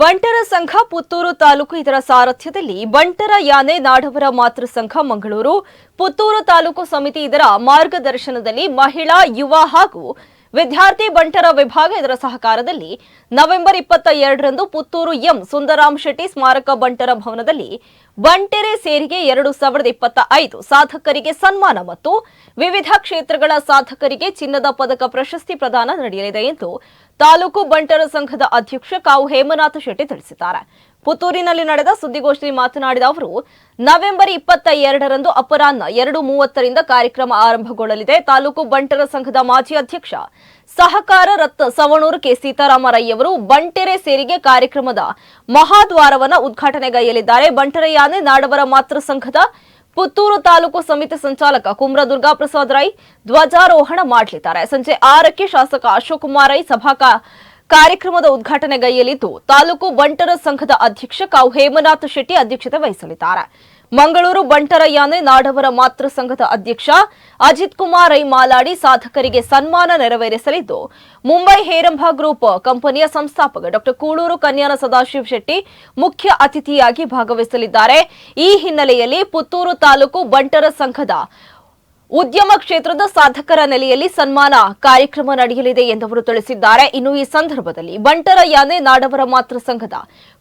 ಬಂಟರ ಸಂಘ ಪುತ್ತೂರು ತಾಲೂಕು ಇದರ ಸಾರಥ್ಯದಲ್ಲಿ ಬಂಟರ ಯಾನೆ ನಾಡವರ ಮಾತೃ ಸಂಘ ಮಂಗಳೂರು. ಪುತ್ತೂರು ತಾಲೂಕು ಸಮಿತಿ ಇದರ ಮಾರ್ಗದರ್ಶನದಲ್ಲಿ ಮಹಿಳಾ, ಯುವ ಹಾಗೂ ವಿದ್ಯಾರ್ಥಿ ಬಂಟರ ವಿಭಾಗ ಇದರ ಸಹಕಾರದಲ್ಲಿ ನವೆಂಬರ್ ಇಪ್ಪತ್ತ ಎರಡರಂದು ಪುತ್ತೂರು ಎಂ ಸುಂದರಾಮ್ ಶೆಟ್ಟಿ ಸ್ಮಾರಕ ಬಂಟರ ಭವನದಲ್ಲಿ ಬಂಟೆರೆ ಸೇರಿಗೆ ಎರಡು ಸಾವಿರದ ಇಪ್ಪತ್ತ ಐದು ಸಾಧಕರಿಗೆ ಸನ್ಮಾನ ಮತ್ತು ವಿವಿಧ ಕ್ಷೇತ್ರಗಳ ಸಾಧಕರಿಗೆ ಚಿನ್ನದ ಪದಕ ಪ್ರಶಸ್ತಿ ಪ್ರದಾನ ನಡೆಯಲಿದೆ ಎಂದು ತಾಲೂಕು ಬಂಟರ ಸಂಘದ ಅಧ್ಯಕ್ಷ ಕಾವು ಹೇಮನಾಥ ಶೆಟ್ಟಿ ತಿಳಿಸಿದ್ದಾರೆ. ಪುತ್ತೂರಿನಲ್ಲಿ ನಡೆದ ಸುದ್ದಿಗೋಷ್ಠಿ ಮಾತನಾಡಿದ ಅವರು, ನವೆಂಬರ್ ಇಪ್ಪತ್ತ ಎರಡರಂದು ಅಪರಾಹ್ನ ಎರಡು ಮೂವತ್ತರಿಂದ ಕಾರ್ಯಕ್ರಮ ಆರಂಭಗೊಳ್ಳಲಿದೆ. ತಾಲೂಕು ಬಂಟರ ಸಂಘದ ಮಾಜಿ ಅಧ್ಯಕ್ಷ ಸಹಕಾರ ರತ್ನ ಸವಣೂರು ಕೆ ಸೀತಾರಾಮರಯ್ಯವರು ಬಂಟೆರೆ ಸೇರಿಗೆ ಕಾರ್ಯಕ್ರಮದ ಮಹಾದ್ವಾರವನ್ನು ಉದ್ಘಾಟನೆಗೈಯಲಿದ್ದಾರೆ. ಬಂಟರ ಯಾನೆ ನಾಡವರ ಮಾತೃ ಸಂಘದ ಪುತ್ತೂರು ತಾಲೂಕು ಸಮಿತಿ ಸಂಚಾಲಕ ಕುಮ್ರ ದುರ್ಗಾಪ್ರಸಾದ್ ರೈ ಧ್ವಜಾರೋಹಣ ಮಾಡಲಿದ್ದಾರೆ. ಸಂಜೆ ಆರಕ್ಕೆ ಶಾಸಕ ಅಶೋಕ್ ಕುಮಾರ್ ರೈ ಸಭಾ ಕಾರ್ಯಕ್ರಮದ ಉದ್ಘಾಟನೆಗೈಯಲಿದ್ದು ತಾಲೂಕು ಬಂಟರ ಸಂಘದ ಅಧ್ಯಕ್ಷ ಕಾವು ಹೇಮನಾಥ್ ಶೆಟ್ಟಿ ಅಧ್ಯಕ್ಷತೆ ವಹಿಸಲಿದ್ದಾರೆ. ಮಂಗಳೂರು ಬಂಟರ ನಾಡವರ ಮಾತೃ ಸಂಘದ ಅಧ್ಯಕ್ಷ ಅಜಿತ್ ಕುಮಾರ್ ಐ ಮಾಲಾಡಿ ಸಾಧಕರಿಗೆ ಸನ್ಮಾನ ನೆರವೇರಿಸಲಿದ್ದು, ಮುಂಬೈ ಹೇರಂಭ ಗ್ರೂಪ್ ಕಂಪನಿಯ ಸಂಸ್ಥಾಪಕ ಡಾಕ್ಟರ್ ಕೂಳೂರು ಕನ್ಯಾನ ಸದಾಶಿವ ಶೆಟ್ಟಿ ಮುಖ್ಯ ಅತಿಥಿಯಾಗಿ ಭಾಗವಹಿಸಲಿದ್ದಾರೆ. ಈ ಹಿನ್ನೆಲೆಯಲ್ಲಿ ಪುತ್ತೂರು ತಾಲೂಕು ಬಂಟರ ಸಂಘದ ಉದ್ಯಮ ಕ್ಷೇತ್ರದ ಸಾಧಕರ ನೆಲೆಯಲ್ಲಿ ಸನ್ಮಾನ ಕಾರ್ಯಕ್ರಮ ನಡೆಯಲಿದೆ ಎಂದವರು ತಿಳಿಸಿದ್ದಾರೆ. ಇನ್ನು ಈ ಸಂದರ್ಭದಲ್ಲಿ ಬಂಟರ ಯಾನೆ ನಾಡವರ ಮಾತೃ ಸಂಘದ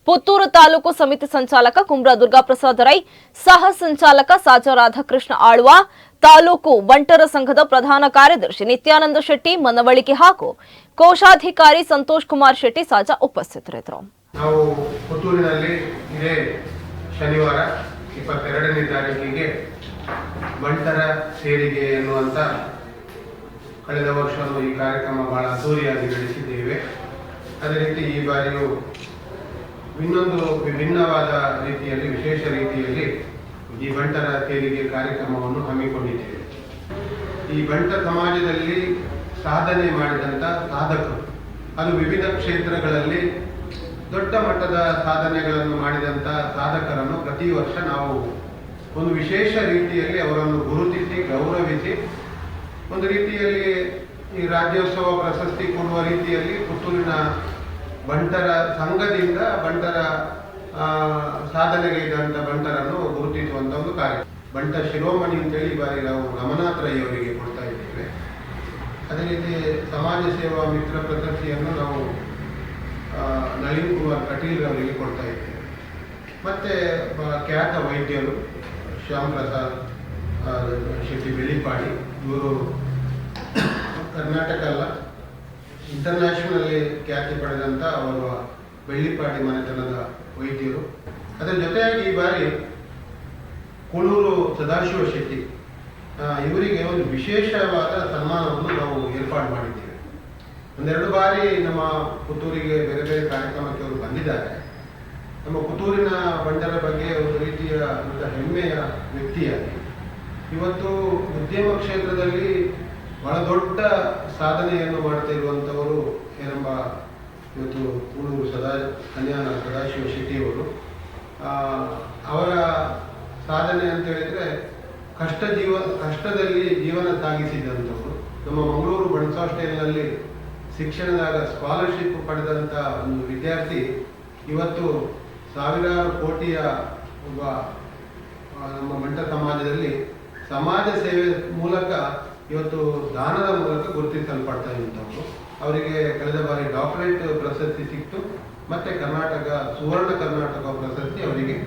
ಪುತ್ತೂರು ತಾಲೂಕು ಸಮಿತಿ ಸಂಚಾಲಕ ಕುಮ್ರಾ ದುರ್ಗಾ ಪ್ರಸಾದ ರೈ, ಸಹ ಸಂಚಾಲಕ ಸಾಜ ರಾಧಾಕೃಷ್ಣ ಆಳ್ವ, ತಾಲೂಕು ಬಂಟರ ಸಂಘದ ಪ್ರಧಾನ ಕಾರ್ಯದರ್ಶಿ ನಿತ್ಯಾನಂದ ಶೆಟ್ಟಿ ಮನವಳಿಕೆ ಹಾಗೂ ಕೋಶಾಧಿಕಾರಿ ಸಂತೋಷ್ ಕುಮಾರ್ ಶೆಟ್ಟಿ ಸಾಜಾ ಉಪಸ್ಥಿತರಿದ್ದರು. ಶನಿವಾರ ಇಪ್ಪತ್ತೆರಡನೇ ತಾರೀಕಿಗೆ ಬಂಟರ ಸೇರಿಗೆ ಎನ್ನುವಂಥ ಕಳೆದ ವರ್ಷವೂ ಈ ಕಾರ್ಯಕ್ರಮ ಬಹಳ ಅದ್ದೂರಿಯಾಗಿ ನಡೆಸಿದ್ದೇವೆ. ಅದೇ ರೀತಿ ಈ ಬಾರಿಯೂ ಇನ್ನೊಂದು ವಿಭಿನ್ನವಾದ ರೀತಿಯಲ್ಲಿ, ವಿಶೇಷ ರೀತಿಯಲ್ಲಿ ಈ ಬಂಟರ ಸೇರಿಗೆ ಕಾರ್ಯಕ್ರಮವನ್ನು ಹಮ್ಮಿಕೊಂಡಿದ್ದೇವೆ. ಈ ಬಂಟ ಸಮಾಜದಲ್ಲಿ ಸಾಧನೆ ಮಾಡಿದಂಥ ಸಾಧಕರು, ಅದು ವಿವಿಧ ಕ್ಷೇತ್ರಗಳಲ್ಲಿ ದೊಡ್ಡ ಮಟ್ಟದ ಸಾಧನೆಗಳನ್ನು ಮಾಡಿದಂಥ ಸಾಧಕರನ್ನು ಪ್ರತಿ ವರ್ಷ ನಾವು ಒಂದು ವಿಶೇಷ ರೀತಿಯಲ್ಲಿ ಅವರನ್ನು ಗುರುತಿಸಿ, ಗೌರವಿಸಿ, ಒಂದು ರೀತಿಯಲ್ಲಿ ಈ ರಾಜ್ಯೋತ್ಸವ ಪ್ರಶಸ್ತಿ ಕೊಡುವ ರೀತಿಯಲ್ಲಿ ಪುತ್ತೂರಿನ ಬಂಟರ ಸಂಘದಿಂದ ಬಂಟರ ಸಾಧನೆಗೈದಂಥ ಬಂಟರನ್ನು ಗುರುತಿಸುವಂಥ ಒಂದು ಕಾರ್ಯ. ಬಂಟ ಶಿರೋಮಣಿ ಅಂತೇಳಿ ಬಾರಿ ನಾವು ಅವರಿಗೆ ಕೊಡ್ತಾ ಇದ್ದೇವೆ. ಅದೇ ರೀತಿ ಸಮಾಜ ಸೇವಾ ಮಿತ್ರ ಪ್ರಶಸ್ತಿಯನ್ನು ನಾವು ನಳಿನ್ ಕುಮಾರ್ ಕಟೀಲ್ ಅವರಿಗೆ ಕೊಡ್ತಾ ಇದ್ದೇವೆ. ಮತ್ತೆ ಖ್ಯಾತ ವೈದ್ಯರು ಶ್ಯಾಮ್ ಪ್ರಸಾದ್ ಶೆಟ್ಟಿ ಬೆಳ್ಳಿಪಾಡಿ ಇವರು ಕರ್ನಾಟಕ ಅಲ್ಲ ಇಂಟರ್ನ್ಯಾಷನಲ್ಲಿ ಖ್ಯಾತಿ ಪಡೆದಂಥ ಅವರು ಬೆಳ್ಳಿಪಾಡಿ ಮನೆತನದ ವೈದ್ಯರು. ಅದರ ಜೊತೆಯಾಗಿ ಈ ಬಾರಿ ಕುಳೂರು ಸದಾಶಿವ ಶೆಟ್ಟಿ ಇವರಿಗೆ ಒಂದು ವಿಶೇಷವಾದ ಸನ್ಮಾನವನ್ನು ನಾವು ಏರ್ಪಾಡು ಮಾಡಿದ್ದೇವೆ. ಒಂದೆರಡು ಬಾರಿ ನಮ್ಮ ಪುತ್ತೂರಿಗೆ ಬೇರೆ ಬೇರೆ ಕಾರ್ಯಕ್ರಮಕ್ಕೆ ಅವರು ಬಂದಿದ್ದಾರೆ. ನಮ್ಮ ಪುತ್ತೂರಿನ ಬಂಡರ ಬಗ್ಗೆ ಒಂದು ರೀತಿಯ ಒಂದು ಹೆಮ್ಮೆಯ ವ್ಯಕ್ತಿಯಾಗಿ. ಇವತ್ತು ಉದ್ಯಮ ಕ್ಷೇತ್ರದಲ್ಲಿ ಬಹಳ ದೊಡ್ಡ ಸಾಧನೆಯನ್ನು ಮಾಡ್ತಾ ಇರುವಂಥವರು ಏನಂಬ ಇವತ್ತು ಕೂಡೂರು ಸದಾ ಕನ್ಯಾನ ಸದಾಶಿವ ಶೆಟ್ಟಿಯವರು ಅವರ. ಸಾಧನೆ ಅಂತ ಹೇಳಿದ್ರೆ ಕಷ್ಟ ಜೀವ, ಕಷ್ಟದಲ್ಲಿ ಜೀವನ ಸಾಗಿಸಿದಂಥವರು. ನಮ್ಮ ಮಂಗಳೂರು ಬಣಸ ಹಾಸ್ಟೆಲ್ನಲ್ಲಿ ಶಿಕ್ಷಣದಾಗ ಸ್ಕಾಲರ್ಶಿಪ್ ಪಡೆದಂಥ ಒಂದು ವಿದ್ಯಾರ್ಥಿ ಇವತ್ತು ಸಾವಿರಾರು ಕೋಟಿಯ ಒಬ್ಬ ನಮ್ಮ ಮಂಟ ಸಮಾಜದಲ್ಲಿ ಸಮಾಜ ಸೇವೆ ಮೂಲಕ ಇವತ್ತು ದಾನದ ಮೂಲಕ ಗುರುತಿಸಲ್ಪಡ್ತಾ ಇರುವಂಥವ್ರು. ಅವರಿಗೆ ಕಳೆದ ಬಾರಿ ಡಾಕ್ಟರೇಟ್ ಪ್ರಶಸ್ತಿ ಸಿಕ್ತು, ಮತ್ತೆ ಕರ್ನಾಟಕ ಸುವರ್ಣ ಕರ್ನಾಟಕ ಪ್ರಶಸ್ತಿ